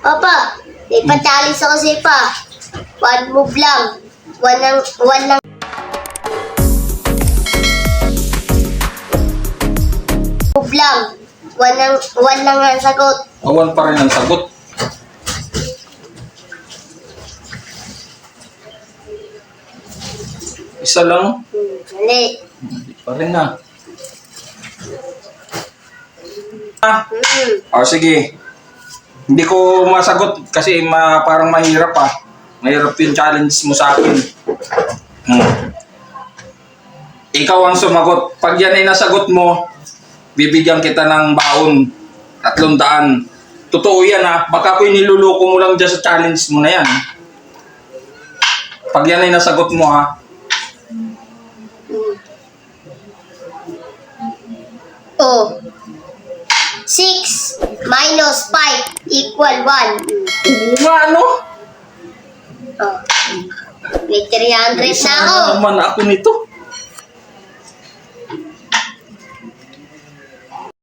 Papa, may pa-challenge ako sa'yo pa. One move lang. One lang, one lang. Move lang. One lang, one lang ang sagot. Awan pa rin ang sagot. Isa lang. Hmm, mali. Hindi pa rin na. Ah, Hmm. oh, sige. Hindi ko masagot kasi ma, parang mahirap ah. Mahirap yung challenge mo sa akin. Hmm. Ikaw ang sumagot. Pag yan ay nasagot mo, bibigyan kita ng baon. Tatlong daan. Totoo yan ha. Baka ko niluloko mo lang dyan sa challenge mo na yan. Pag yan ay nasagot mo ha. Oh. 6 minus 5 equal 1. Oo nga ano? Oh. May 300 na ako. Isa naman ako nito.